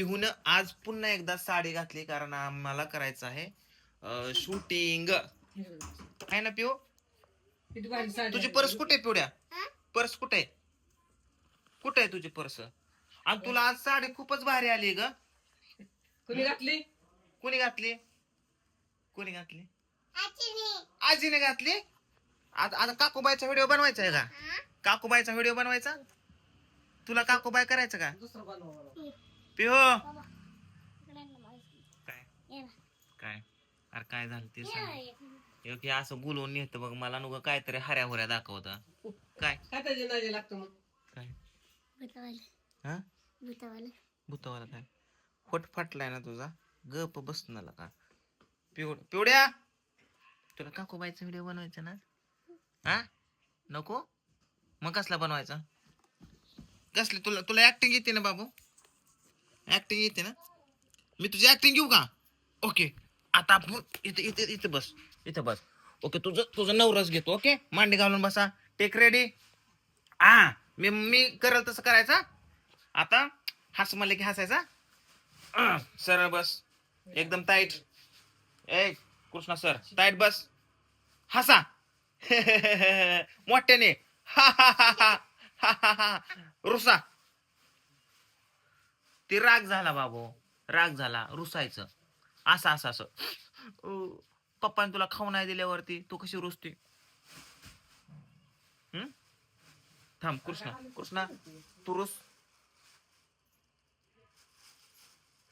पिहून आज पुन्हा एकदा साडी घातली कारण आम्हाला करायचं आहे शूटिंग आहे ना पिऊ तुझी. पर्स कुठे आहे पिवड्या? पर्स कुठे आहे? कुठे आहे तुझी पर्स? आणि तुला आज साडी खूपच भारी आली ग. कोणी घातली? कोणी घातली? कोणी घातली? आजीने. घातली? आता आता काकूबाईचा व्हिडिओ बनवायचा आहे का? काकूबाईचा व्हिडिओ बनवायचा? तुला काकूबाई करायचं का? दुसरं बनवा मला. पिहो काय? काय? अरे काय झालं ते सांग. एक असं बोलवून येत बघ मला नुक काहीतरी हऱ्या हुऱ्या दाखवत. काय? काय? त्याचे नाजे लागतो मग काय हा? भूतावाला काय? फट फाटलाय ना तुझा. गप बसणार का? पिवड पिवड्या! तुला काकूबाईचा व्हिडिओ बनवायचा ना? हा? नको? मग कसला बनवायचा? कसली? तुला तुला ऍक्टिंग येते ना बाबू? ऍक्टिंग येते ना. मी तुझी ऍक्टिंग घेऊ का? ओके आता आपण इथे इथे इथे बस. इथे बस. ओके तुझं तुझं नवरस घेतो ओके मांडी घालून बसा. टेक रेडी हा मी मी करल तसं करायचा. आता हस म्हणले की हसायचा. सर बस. एकदम टाईट ए कृष्णा सर टाईट बस. हसा. मोठ्याने. रुसा. ते राग झाला बाबा. राग झाला रुसायचं. असं असं असं. पप्पाने तुला खाऊ नाही दिल्यावरती तू कशी रुसते? हम्म थांब कृष्णा कृष्णा तू रुस.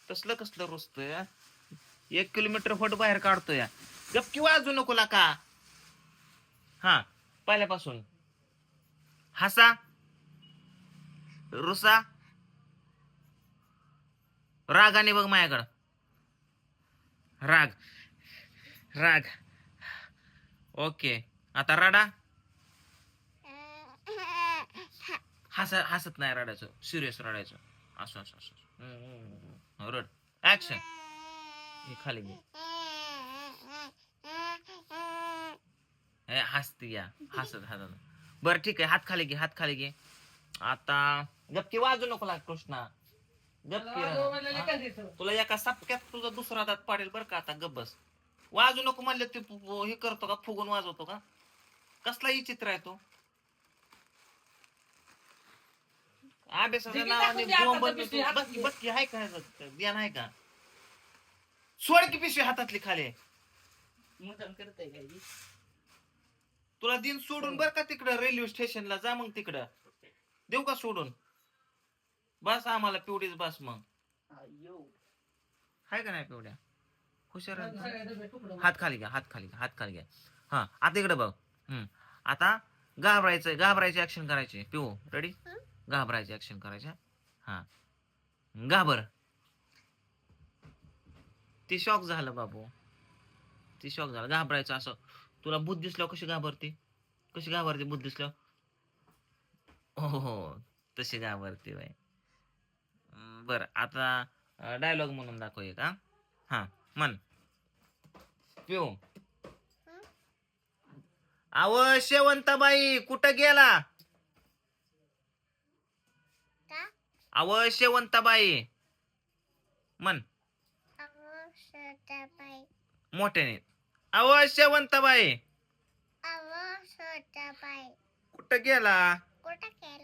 कसलं कसलं रुसतोय एक किलोमीटर फट बाहेर काढतोय. गपकी वाजू नको का हा पहिल्यापासून. हसा. रुसा. रागाने बघ माझ्याकडं. राग. राग. ओके. आता राडा. हस हसत नाही रडायचं. सिरियस रडायचं. असं असं असं रड. ऍक्शन हे खाली घे. हसत हसते या. हसत हसत. बरं ठीक आहे. हात खाली घे हात खाली घे. आता गपकी वाजू नको लाग कृष्णा. तुला एका सपक्यात तुझा दुसरा दात पाडेल बरं का आता गप बस. वाजू नको म्हणले ते हे करतो का फुगून वाजवतो का? कसला ही चित्र आहे तो? अभ्यासाच्या दिदी नावाने हातातली. बघ की हाय का ह्याचं? ध्यान आहे का? सोड की पिशवी हातातली खाली. ही? तुला दिन सोडून बर का तिकडं रेल्वे स्टेशनला जा मग तिकडं. देऊ का सोडून? बस आम्हाला पिवडीच बस मग. हाय का नाही पिवड्या? हुशार आहे. ना? हात खाली घ्या हात खाली घ्या हात खाली घ्या. हा आता इकडे बघ. हम्म. आता घाबरायचं घाबरायची ऍक्शन करायची. पिऊ रेडी घाबरायची ऍक्शन करायची. हा. घाबर. ती शॉक झालं बाबू. ती शॉक झालं. घाबरायचं असं. तुला भूत दिसल्यावर कशी घाबरते? कशी घाबरते भूत दिसल्यावर? हो हो. तशी घाबरते बाई. बर आता डायलॉग म्हणून दाखव एक हा. म्हण. पिऊ. अव शेवंताबाई कुठं गेला? का? अव शेवंताबाई. म्हण. मोठ्याने. अव शेवंताबाई. कुठं गेला? कुठं काय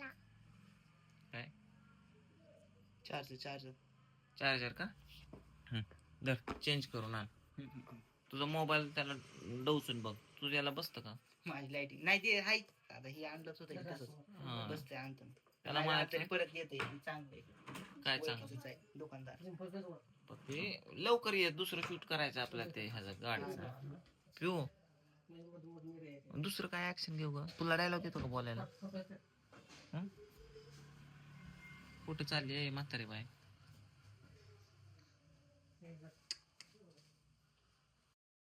चार्जर चार्जर. चार्जर का? हं, धर चेंज करून आण. तुझा मोबाईल त्याला डवसून बघ. तुझ्याला बसतं का? माझी लाईटिंग नाही ते हाय आता ही आणलंच होतं की तसंच. हा. बसते आणतो. त्याला म्हणायचं- तरी परत येते चांगलं आहे. काय चांगलं? ओळखीचंच आहे दुकानदार. बघ ते लवकर ये. दुसरं शूट करायचं आपल्याला ते ह्याचं गाडीचं. पिऊ. दुसरं काय ऍक्शन घेऊ ग? तुला डायलॉग येतो का बोलायला? कुठं चालली आहे म्हातारे बाय